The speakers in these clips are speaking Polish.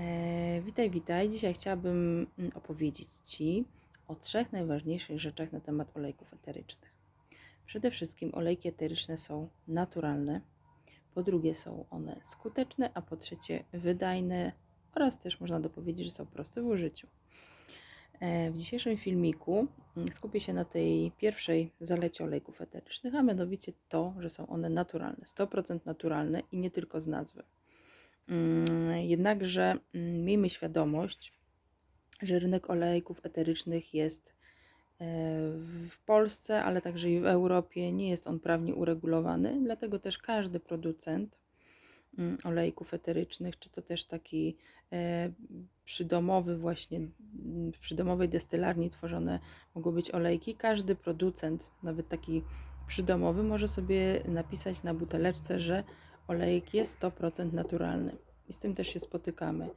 E, witaj, witaj. Dzisiaj chciałabym mm, opowiedzieć Ci o trzech najważniejszych rzeczach na temat olejków eterycznych. Przede wszystkim olejki eteryczne są naturalne, po drugie są one skuteczne, a po trzecie wydajne oraz też można dopowiedzieć, że są proste w użyciu. E, W dzisiejszym filmiku mm, skupię się na tej pierwszej zalecie olejków eterycznych, a mianowicie to, że są one naturalne, 100% naturalne i nie tylko z nazwy. Mm, Jednakże mm, miejmy świadomość, że rynek olejków eterycznych jest e, w Polsce, ale także i w Europie, nie jest on prawnie uregulowany, dlatego też każdy producent mm, olejków eterycznych, czy to też taki e, przydomowy właśnie, w przydomowej destylarni tworzone mogą być olejki, każdy producent, nawet taki przydomowy, może sobie napisać na buteleczce, że olejek jest 100% naturalny. I z tym też się spotykamy.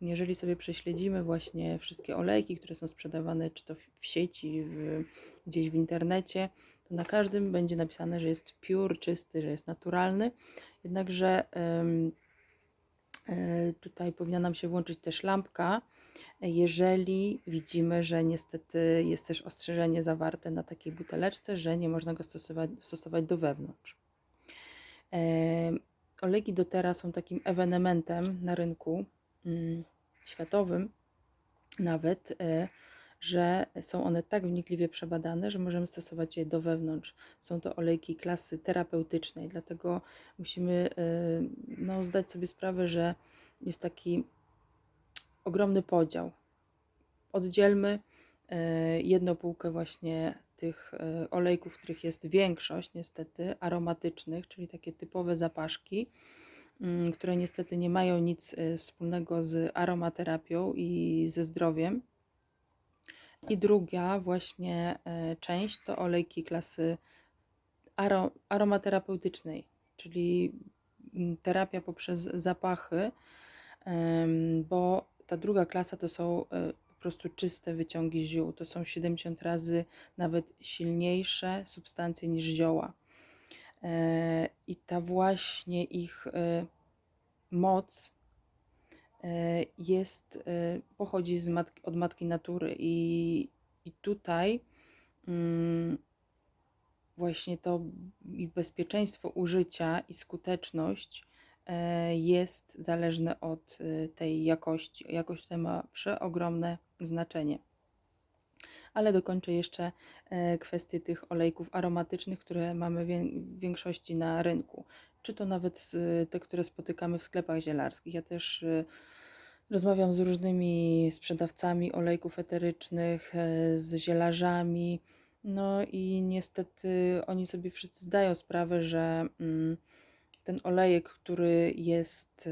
Jeżeli sobie prześledzimy właśnie wszystkie olejki, które są sprzedawane, czy to w sieci, w, gdzieś w internecie, to na każdym będzie napisane, że jest pure, czysty, że jest naturalny. Jednakże e, tutaj powinna nam się włączyć też lampka, jeżeli widzimy, że niestety jest też ostrzeżenie zawarte na takiej buteleczce, że nie można go stosować, stosować do wewnątrz. Olejki doTERRA są takim ewenementem na rynku mm, światowym, nawet, e, że są one tak wnikliwie przebadane, że możemy stosować je do wewnątrz. Są to olejki klasy terapeutycznej, dlatego musimy e, no, zdać sobie sprawę, że jest taki ogromny podział. Oddzielmy e, jedną półkę właśnie tych e, olejków, których jest większość niestety, aromatycznych, czyli takie typowe zapaszki, mm, które niestety nie mają nic e, wspólnego z aromaterapią i ze zdrowiem. I druga właśnie e, część to olejki klasy aro, aromaterapeutycznej, czyli mm, terapia poprzez zapachy, bo ta druga klasa to są po prostu czyste wyciągi ziół. To są 70 razy nawet silniejsze substancje niż zioła. E, I ta właśnie ich e, moc e, jest, pochodzi z matki, od matki natury i, i tutaj mm, właśnie to ich bezpieczeństwo użycia i skuteczność jest zależne od tej jakości. Jakość tutaj ma przeogromne znaczenie. Ale dokończę jeszcze e, kwestię tych olejków aromatycznych, które mamy w większości na rynku. Czy to nawet te, które spotykamy w sklepach zielarskich. Ja też e, rozmawiam z różnymi sprzedawcami olejków eterycznych, e, z zielarzami. No i niestety oni sobie wszyscy zdają sprawę, że mm, ten olejek, który jest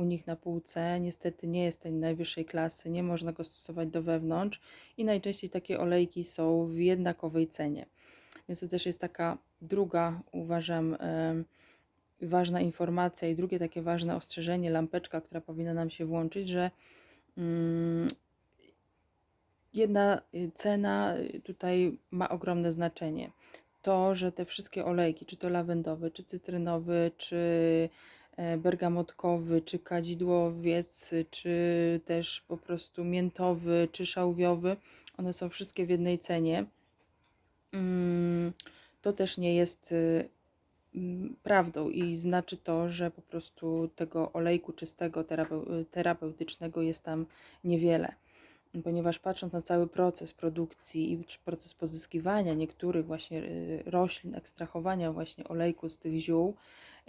u nich na półce, niestety nie jest tej najwyższej klasy, nie można go stosować do wewnątrz i najczęściej takie olejki są w jednakowej cenie. Więc to też jest taka druga, uważam, ważna informacja i drugie takie ważne ostrzeżenie, lampeczka, która powinna nam się włączyć, że mm, jedna y, cena y, tutaj ma ogromne znaczenie. To, że te wszystkie olejki, czy to lawendowy, czy cytrynowy, czy bergamotkowy, czy kadzidłowiec, czy też po prostu miętowy, czy szałwiowy, one są wszystkie w jednej cenie. Mm, To też nie jest y, mm, prawdą i znaczy to, że po prostu tego olejku czystego, terapeu- terapeutycznego jest tam niewiele ponieważ patrząc na cały proces produkcji i proces pozyskiwania niektórych właśnie y, roślin, ekstrahowania właśnie olejku z tych ziół, y,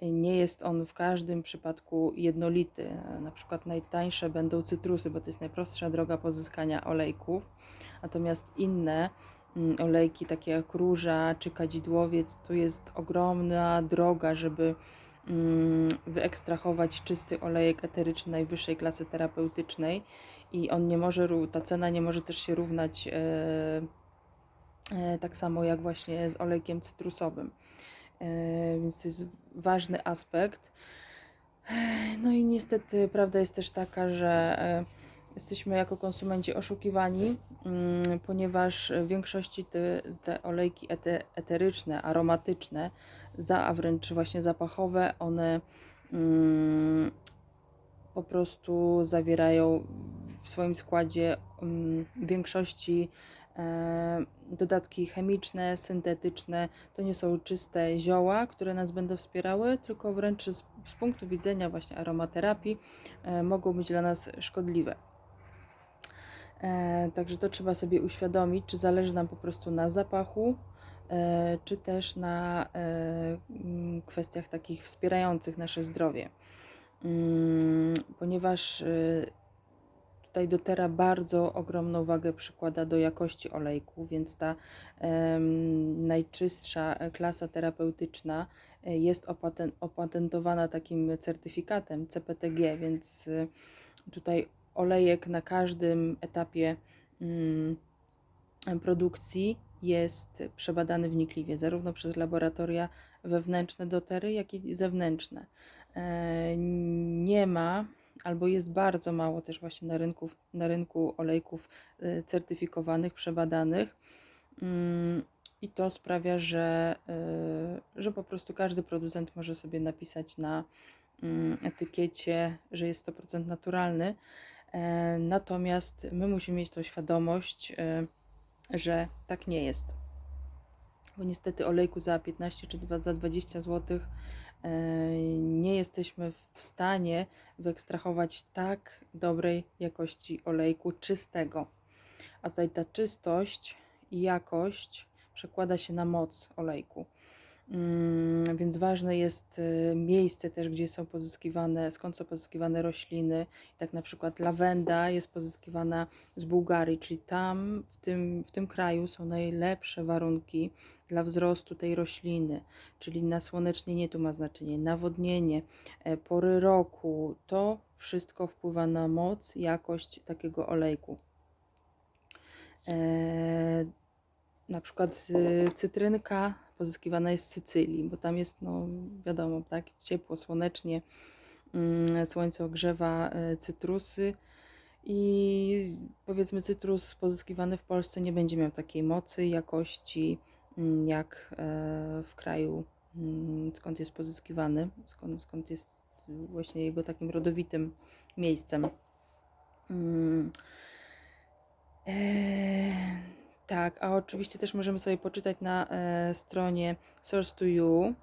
nie jest on w każdym przypadku jednolity. Na przykład najtańsze będą cytrusy, bo to jest najprostsza droga pozyskania olejków, natomiast inne mm, olejki, takie jak róża czy kadzidłowiec, to jest ogromna droga, żeby mm, wyekstrahować czysty olejek eteryczny najwyższej klasy terapeutycznej i on nie może, ta cena nie może też się równać e, e, tak samo jak właśnie z olejkiem cytrusowym. Więc to jest ważny aspekt. No i niestety prawda jest też taka, że e, jesteśmy jako konsumenci oszukiwani, mm, ponieważ w większości te, te olejki ete, eteryczne, aromatyczne, za, a wręcz właśnie zapachowe, one mm, po prostu zawierają w swoim składzie mm, większości e, dodatki chemiczne, syntetyczne. To nie są czyste zioła, które nas będą wspierały, tylko wręcz z, z punktu widzenia właśnie aromaterapii e, mogą być dla nas szkodliwe. E, Także to trzeba sobie uświadomić, czy zależy nam po prostu na zapachu, e, czy też na e, mm, kwestiach takich wspierających nasze zdrowie. Mm, Ponieważ e, tutaj dotera bardzo ogromną wagę przykłada do jakości olejku, więc ta em, najczystsza klasa terapeutyczna e, jest opaten- opatentowana takim certyfikatem CPTG, więc e, tutaj olejek na każdym etapie mm, produkcji jest przebadany wnikliwie, zarówno przez laboratoria wewnętrzne dotery, jak i zewnętrzne. E, Nie ma albo jest bardzo mało też właśnie na rynku, na rynku olejków e, certyfikowanych, przebadanych. Mm, I to sprawia, że, e, że po prostu każdy producent może sobie napisać na mm, etykiecie, że jest 100% naturalny. E, Natomiast my musimy mieć tą świadomość, e, że tak nie jest. Bo niestety olejku za 15 czy za 20 zł nie jesteśmy w stanie wyekstrahować tak dobrej jakości olejku czystego. A tutaj ta czystość i jakość przekłada się na moc olejku. Więc ważne jest y, miejsce też, gdzie są pozyskiwane, skąd są pozyskiwane rośliny. Tak na przykład lawenda jest pozyskiwana z Bułgarii, czyli tam w tym, w tym kraju są najlepsze warunki dla wzrostu tej rośliny, czyli nasłonecznienie tu ma znaczenie, nawodnienie, e, pory roku. To wszystko wpływa na moc, jakość takiego olejku. E, na przykład y, cytrynka pozyskiwana jest z Sycylii, bo tam jest, no wiadomo, tak, ciepło, słonecznie, mm, słońce ogrzewa y, cytrusy i powiedzmy cytrus pozyskiwany w Polsce nie będzie miał takiej mocy, jakości mm, jak e, w kraju, mm, skąd jest pozyskiwany, skąd, skąd jest właśnie jego takim rodowitym miejscem. Eee, tak, a oczywiście też możemy sobie poczytać na e, stronie Source to You,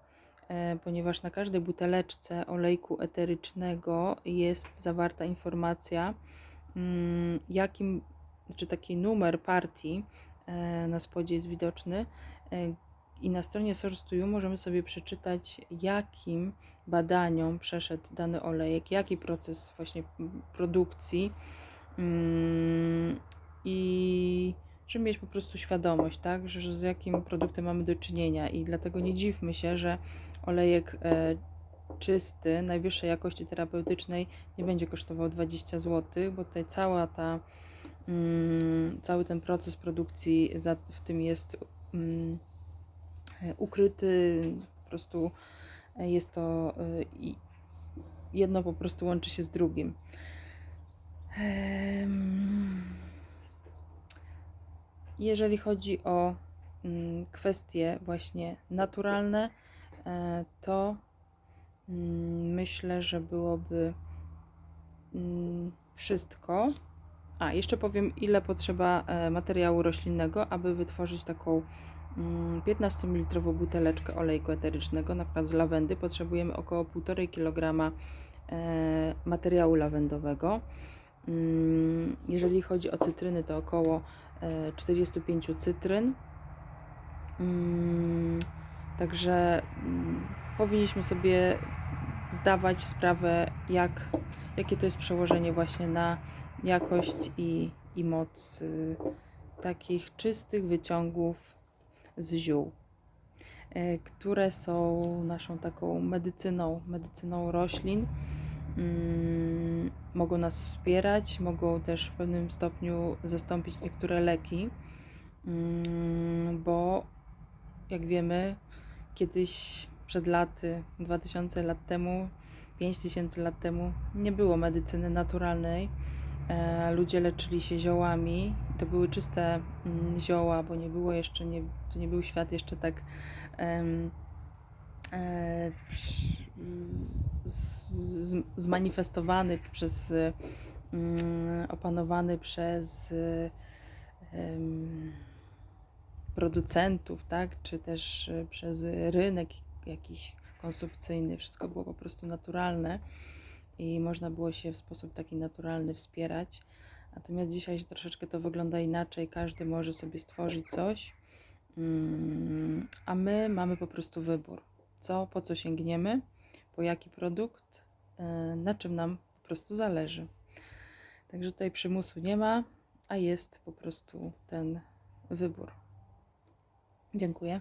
e, ponieważ na każdej buteleczce olejku eterycznego jest zawarta informacja, mm, jakim, czy taki numer partii e, na spodzie jest widoczny. E, I na stronie Source to You możemy sobie przeczytać, jakim badaniom przeszedł dany olejek, jaki proces właśnie produkcji. Mm, I żeby mieć po prostu świadomość, tak, że, że z jakim produktem mamy do czynienia i dlatego nie dziwmy się, że olejek e, czysty, najwyższej jakości terapeutycznej nie będzie kosztował 20 zł, bo tutaj cała ta, mm, cały ten proces produkcji za, w tym jest mm, ukryty, po prostu e, jest to i jedno po prostu łączy się z drugim. Em, jeżeli chodzi o mm, kwestie właśnie naturalne, e, to mm, myślę, że byłoby mm, wszystko. A, jeszcze powiem, ile potrzeba e, materiału roślinnego, aby wytworzyć taką 15 ml buteleczkę olejku eterycznego, na przykład z lawendy. Potrzebujemy około 1,5 kg e, materiału lawendowego. Jeżeli chodzi o cytryny, to około 45 cytryn. Mm, Także mm, powinniśmy sobie zdawać sprawę, jak, jakie to jest przełożenie właśnie na jakość i, i moc y, takich czystych wyciągów z ziół, e, które są naszą taką medycyną, medycyną roślin. Mm, mogą nas wspierać, mogą też w pewnym stopniu zastąpić niektóre leki, mm, bo jak wiemy, kiedyś przed laty, 2000 lat temu, 5000 lat temu, nie było medycyny naturalnej. E, ludzie leczyli się ziołami. To były czyste mm, zioła, bo nie było jeszcze, nie, to nie był świat jeszcze tak em, zmanifestowany przez, e, mm, opanowany przez e, producentów, tak, czy też e, przez rynek jakiś konsumpcyjny. Wszystko było po prostu naturalne i można było się w sposób taki naturalny wspierać. Natomiast dzisiaj troszeczkę to wygląda inaczej. Każdy może sobie stworzyć coś, mm, a my mamy po prostu wybór. Co, po co sięgniemy, po jaki produkt, e, na czym nam po prostu zależy. Także tutaj przymusu nie ma, a jest po prostu ten wybór. Dziękuję.